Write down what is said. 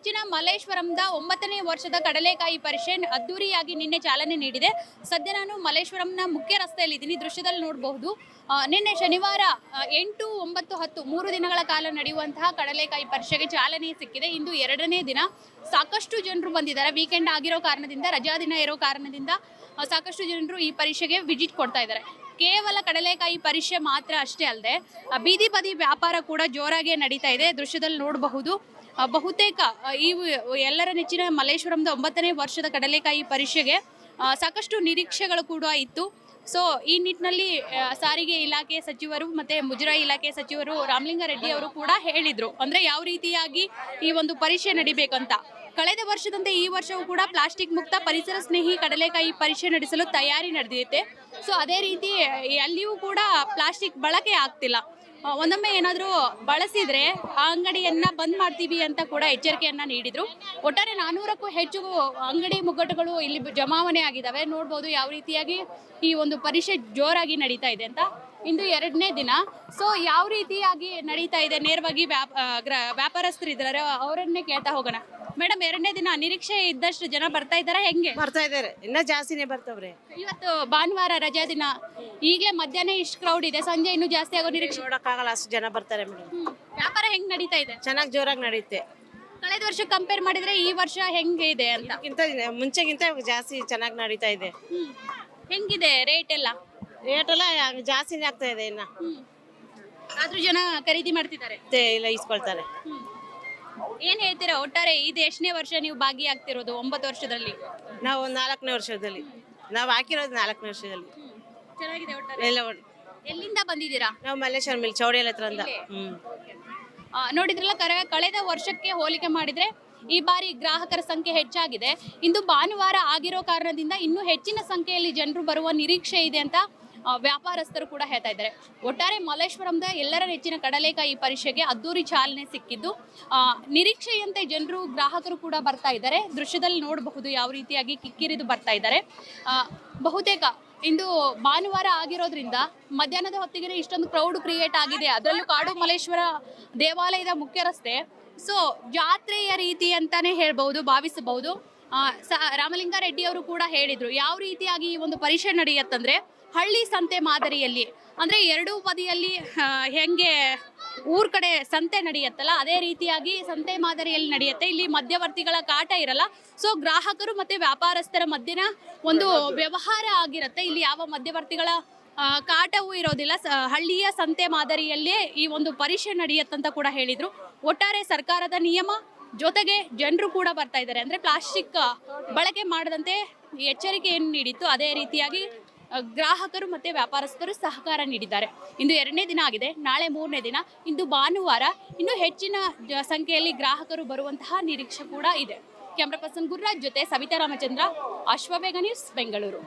ನೆಚ್ಚಿನ ಮಲ್ಲೇಶ್ವರಂದ ಒಂಬತ್ತನೇ ವರ್ಷದ ಕಡಲೆಕಾಯಿ ಪರಿಷೆ ಅದ್ದೂರಿಯಾಗಿ ನಿನ್ನೆ ಚಾಲನೆ ನೀಡಿದೆ. ಸದ್ಯ ನಾನು ಮಲ್ಲೇಶ್ವರಂನ ಮುಖ್ಯ ರಸ್ತೆಯಲ್ಲಿ ಇದ್ದೀನಿ. ದೃಶ್ಯದಲ್ಲಿ ನೋಡಬಹುದು. ನಿನ್ನೆ ಶನಿವಾರ ಎಂಟು, ಒಂಬತ್ತು, ಹತ್ತು, ಮೂರು ದಿನಗಳ ಕಾಲ ನಡೆಯುವಂತಹ ಕಡಲೆಕಾಯಿ ಪರಿಷೆಗೆ ಚಾಲನೆ ಸಿಕ್ಕಿದೆ. ಇಂದು ಎರಡನೇ ದಿನ. ಸಾಕಷ್ಟು ಜನರು ಬಂದಿದ್ದಾರೆ. ವೀಕೆಂಡ್ ಆಗಿರೋ ಕಾರಣದಿಂದ, ರಜಾ ದಿನ ಇರೋ ಕಾರಣದಿಂದ ಸಾಕಷ್ಟು ಜನರು ಈ ಪರೀಕ್ಷೆಗೆ ವಿಸಿಟ್ ಕೊಡ್ತಾ ಇದ್ದಾರೆ. ಕೇವಲ ಕಡಲೆಕಾಯಿ ಪರೀಕ್ಷೆ ಮಾತ್ರ ಅಷ್ಟೇ ಅಲ್ಲದೆ ಬೀದಿ ಬದಿ ವ್ಯಾಪಾರ ಕೂಡ ಜೋರಾಗಿ ನಡೀತಾ ಇದೆ. ದೃಶ್ಯದಲ್ಲಿ ನೋಡಬಹುದು. ಬಹುತೇಕ ಈ ಎಲ್ಲರ ನೆಚ್ಚಿನ ಮಲ್ಲೇಶ್ವರಂದ ಒಂಬತ್ತನೇ ವರ್ಷದ ಕಡಲೆಕಾಯಿ ಪರೀಕ್ಷೆಗೆ ಸಾಕಷ್ಟು ನಿರೀಕ್ಷೆಗಳು ಕೂಡ ಇತ್ತು. ಸೊ ಈ ನಿಟ್ಟಿನಲ್ಲಿ ಸಾರಿಗೆ ಇಲಾಖೆ ಸಚಿವರು ಮತ್ತು ಮುಜರಾಯಿ ಇಲಾಖೆ ಸಚಿವರು ರಾಮಲಿಂಗಾರೆಡ್ಡಿ ಅವರು ಕೂಡ ಹೇಳಿದರು. ಅಂದರೆ ಯಾವ ರೀತಿಯಾಗಿ ಈ ಒಂದು ಪರೀಕ್ಷೆ ನಡಿಬೇಕಂತ. ಕಳೆದ ವರ್ಷದಂತೆ ಈ ವರ್ಷವೂ ಕೂಡ ಪ್ಲಾಸ್ಟಿಕ್ ಮುಕ್ತ ಪರಿಸರ ಸ್ನೇಹಿ ಕಡಲೆಕಾಯಿ ಪರೀಕ್ಷೆ ನಡೆಸಲು ತಯಾರಿ ನಡೆದಿದೆ. ಸೊ ಅದೇ ರೀತಿ ಅಲ್ಲಿಯೂ ಕೂಡ ಪ್ಲಾಸ್ಟಿಕ್ ಬಳಕೆ ಆಗ್ತಿಲ್ಲ. ಒಂದೊಮ್ಮೆ ಏನಾದರೂ ಬಳಸಿದ್ರೆ ಆ ಅಂಗಡಿಯನ್ನ ಬಂದ್ ಮಾಡ್ತೀವಿ ಅಂತ ಕೂಡ ಎಚ್ಚರಿಕೆಯನ್ನ ನೀಡಿದ್ರು. ಒಟ್ಟಾರೆ ನಾನೂರಕ್ಕೂ ಹೆಚ್ಚು ಅಂಗಡಿ ಮುಗ್ಗಟ್ಟುಗಳು ಇಲ್ಲಿ ಜಮಾವಣೆ ಆಗಿದ್ದಾವೆ ನೋಡ್ಬೋದು ಯಾವ ರೀತಿಯಾಗಿ ಈ ಒಂದು ಪರೀಕ್ಷೆ ಜೋರಾಗಿ ನಡೀತಾ ಇದೆ ಅಂತ ಇಂದು ಎರಡನೇ ದಿನ. ಸೊ ಯಾವ ರೀತಿಯಾಗಿ ನಡೀತಾ ಇದೆ? ನೇರವಾಗಿ ವ್ಯಾಪಾರಸ್ಥರಿದ್ದಾರೆ ಅವರನ್ನೇ ಕೇಳ್ತಾ ಹೋಗೋಣ. ಮೇಡಮ್ ಎರಡನೇ ದಿನ ನಿರೀಕ್ಷೆ ಇದ್ದಷ್ಟು ಜನ ಬರ್ತಾ ಇದ್ದಾರೆ? ಹೆಂಗೆ? ಬರ್ತಾ ಇದಾರೆ ಇನ್ನ ಜಾಸ್ತಿನೇ ಬರ್ತವ್ರೆ. ಇವತ್ತು ಭಾನುವಾರ ರಜಾ ದಿನ. ಈಗಲೇ ಮಧ್ಯಾಹ್ನ ಇಷ್ಟು ಕ್ರೌಡ್ ಇದೆ. ಸಂಜೆ ಇನ್ನೂ ಜಾಸ್ತಿ ಆಗೋ ನಿರೀಕ್ಷೆ? ನೋಡಕ್ಕಾಗಲ್ಲ ಅಷ್ಟು ಜನ ಬರ್ತಾರೆ ಮೇಡಮ್. ವ್ಯಾಪಾರ ಹೆಂಗ್ ನಡೀತಾ ಇದೆ? ಚೆನ್ನಾಗಿ ಜೋರಾಗಿ ನಡೆಯುತ್ತೆ ಕಳೆದ ವರ್ಷ ಕಂಪೇರ್ ಮಾಡಿದ್ರೆ ಈ ವರ್ಷ ಹೆಂಗೆ ಇದೆ ಅಂತ? ಇಂತ ಮುಂಚೆಗಿಂತ ಜಾಸ್ತಿ ಚೆನ್ನಾಗಿ ನಡೀತಾ ಇದೆ. ಹೆಂಗಿದೆ ರೇಟ್ ಎಲ್ಲ? ರೇಟ್ ಎಲ್ಲ ಜಾಸ್ತಿನೇ ಆಗ್ತಾ ಇದೆ ಇನ್ನ. ಆದ್ರೂ ಜನ ಖರೀದಿ ಮಾಡ್ತಿದ್ದಾರೆ? ಇಲ್ಲ ಇಸ್ಕೊಳ್ತಾರೆ. ಏನ್ ಹೇಳ್ತೀರಾ? ಒಟ್ಟಾರೆ ಇದು ಎಷ್ಟನೇ ವರ್ಷ ನೀವು ಭಾಗಿಯಾಗ್ತಿರೋದು ಒಂಬತ್ತು ವರ್ಷದಲ್ಲಿ. ನಾವು ನಾಲ್ಕನೇ ವರ್ಷದಲ್ಲಿ. ನಾವು ಹಾಕಿರೋದು ನಾಲ್ಕನೇ ವರ್ಷದಲ್ಲಿ. ಚೆನ್ನಾಗಿದೆ ಒಟ್ಟಾರೆ. ಎಲ್ಲ ಒಡ್- ಎಲ್ಲಿಂದ ಬಂದಿದ್ದೀರಾ? ನಾವು ಮಲ್ಲೇಶ್ವರ ಮಿಲ್ ಚೌಡಿಯಲ್ ಹತ್ರ ಹ್ಮ್. ಆ, ನೋಡಿದ್ರಲ್ಲ ಕರೆ ಕಳೆದ ವರ್ಷಕ್ಕೆ ಹೋಲಿಕೆ ಮಾಡಿದ್ರೆ ಈ ಬಾರಿ ಗ್ರಾಹಕರ ಸಂಖ್ಯೆ ಹೆಚ್ಚಾಗಿದೆ. ಇಂದು ಭಾನುವಾರ ಆಗಿರೋ ಕಾರಣದಿಂದ ಇನ್ನೂ ಹೆಚ್ಚಿನ ಸಂಖ್ಯೆಯಲ್ಲಿ ಜನರು ಬರುವ ನಿರೀಕ್ಷೆ ಇದೆ ಅಂತ ವ್ಯಾಪಾರಸ್ಥರು ಕೂಡ ಹೇಳ್ತಾ ಇದ್ದಾರೆ. ಒಟ್ಟಾರೆ ಮಲ್ಲೇಶ್ವರಂದ ಎಲ್ಲರ ನೆಚ್ಚಿನ ಕಡಲೆಕಾಯಿ ಪರೀಕ್ಷೆಗೆ ಅದ್ದೂರಿ ಚಾಲನೆ ಸಿಕ್ಕಿದ್ದು. ನಿರೀಕ್ಷೆಯಂತೆ ಜನರು, ಗ್ರಾಹಕರು ಕೂಡ ಬರ್ತಾ ಇದ್ದಾರೆ. ದೃಶ್ಯದಲ್ಲಿ ನೋಡಬಹುದು ಯಾವ ರೀತಿಯಾಗಿ ಕಿಕ್ಕಿರಿದು ಬರ್ತಾ ಇದ್ದಾರೆ. ಬಹುತೇಕ ಇಂದು ಭಾನುವಾರ ಆಗಿರೋದ್ರಿಂದ ಮಧ್ಯಾಹ್ನದ ಹೊತ್ತಿಗೆ ಇಷ್ಟೊಂದು ಕ್ರೌಡ್ ಕ್ರಿಯೇಟ್ ಆಗಿದೆ. ಅದರಲ್ಲೂ ಕಾಡು ಮಲ್ಲೇಶ್ವರ ದೇವಾಲಯದ ಮುಖ್ಯ ರಸ್ತೆ. ಸೊ ಜಾತ್ರೆಯ ರೀತಿ ಅಂತಾನೆ ಹೇಳ್ಬಹುದು, ಭಾವಿಸಬಹುದು. ರಾಮಲಿಂಗಾರೆಡ್ಡಿ ಅವರು ಕೂಡ ಹೇಳಿದ್ರು, ಯಾವ ರೀತಿಯಾಗಿ ಈ ಒಂದು ಪರೀಕ್ಷೆ ನಡೆಯುತ್ತಂದ್ರೆ ಹಳ್ಳಿ ಸಂತೆ ಮಾದರಿಯಲ್ಲಿ. ಅಂದ್ರೆ ಎರಡೂ ಬದಿಯಲ್ಲಿ ಹೆಂಗೆ ಊರ್ ಕಡೆ ಸಂತೆ ನಡೆಯುತ್ತಲ್ಲ, ಅದೇ ರೀತಿಯಾಗಿ ಸಂತೆ ಮಾದರಿಯಲ್ಲಿ ನಡೆಯುತ್ತೆ. ಇಲ್ಲಿ ಮಧ್ಯವರ್ತಿಗಳ ಕಾಟ ಇರಲ್ಲ. ಸೊ ಗ್ರಾಹಕರು ಮತ್ತೆ ವ್ಯಾಪಾರಸ್ಥರ ಮಧ್ಯನ ಒಂದು ವ್ಯವಹಾರ ಆಗಿರುತ್ತೆ. ಇಲ್ಲಿ ಯಾವ ಮಧ್ಯವರ್ತಿಗಳ ಕಾಟವೂ ಇರೋದಿಲ್ಲ. ಹಳ್ಳಿಯ ಸಂತೆ ಮಾದರಿಯಲ್ಲೇ ಈ ಒಂದು ಪರೀಕ್ಷೆ ನಡೆಯುತ್ತಂತ ಕೂಡ ಹೇಳಿದ್ರು. ಒಟ್ಟಾರೆ ಸರ್ಕಾರದ ನಿಯಮ, ಜೊತೆಗೆ ಜನರು ಕೂಡ ಬರ್ತಾ ಇದ್ದಾರೆ. ಅಂದ್ರೆ ಪ್ಲಾಸ್ಟಿಕ್ ಬಳಕೆ ಮಾಡದಂತೆ ಎಚ್ಚರಿಕೆಯನ್ನು ನೀಡಿತ್ತು. ಅದೇ ರೀತಿಯಾಗಿ ಗ್ರಾಹಕರು ಮತ್ತು ವ್ಯಾಪಾರಸ್ಥರು ಸಹಕಾರ ನೀಡಿದ್ದಾರೆ. ಇಂದು ಎರಡನೇ ದಿನ ಆಗಿದೆ. ನಾಳೆ ಮೂರನೇ ದಿನ. ಇಂದು ಭಾನುವಾರ. ಇನ್ನೂ ಹೆಚ್ಚಿನ ಸಂಖ್ಯೆಯಲ್ಲಿ ಗ್ರಾಹಕರು ಬರುವಂತಹ ನಿರೀಕ್ಷೆ ಕೂಡ ಇದೆ. ಕ್ಯಾಮ್ರಾ ಪರ್ಸನ್ ಗುರುರಾಜ್ ಜೊತೆ ಸವಿತಾ ರಾಮಚಂದ್ರ ಅಶ್ವಬೇಗ ನ್ಯೂಸ್, ಬೆಂಗಳೂರು.